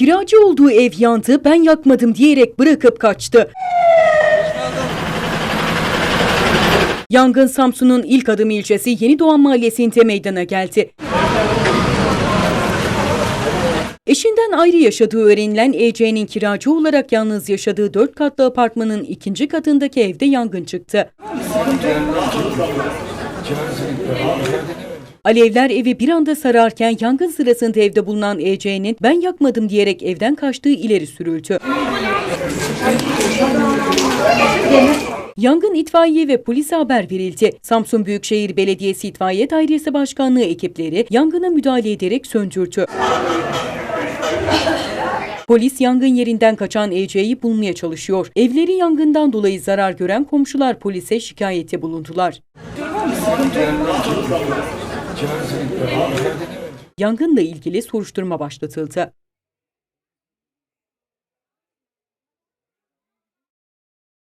Kiracı olduğu ev yandı, ben yakmadım diyerek bırakıp kaçtı. Yangın Samsun'un ilk adım ilçesi Yeni Doğan Mahallesi'nde meydana geldi. Eşinden ayrı yaşadığı öğrenilen EC'nin kiracı olarak yalnız yaşadığı 4 katlı apartmanın ikinci katındaki evde yangın çıktı. Alevler evi bir anda sararken yangın sırasında evde bulunan EC'nin ben yakmadım diyerek evden kaçtığı ileri sürüldü. Yangın itfaiye ve polise haber verildi. Samsun Büyükşehir Belediyesi İtfaiye Dairesi Başkanlığı ekipleri yangına müdahale ederek söndürdü. Polis yangın yerinden kaçan EC'yi bulmaya çalışıyor. Evleri yangından dolayı zarar gören komşular polise şikayette bulundular. Yangınla ilgili soruşturma başlatıldı.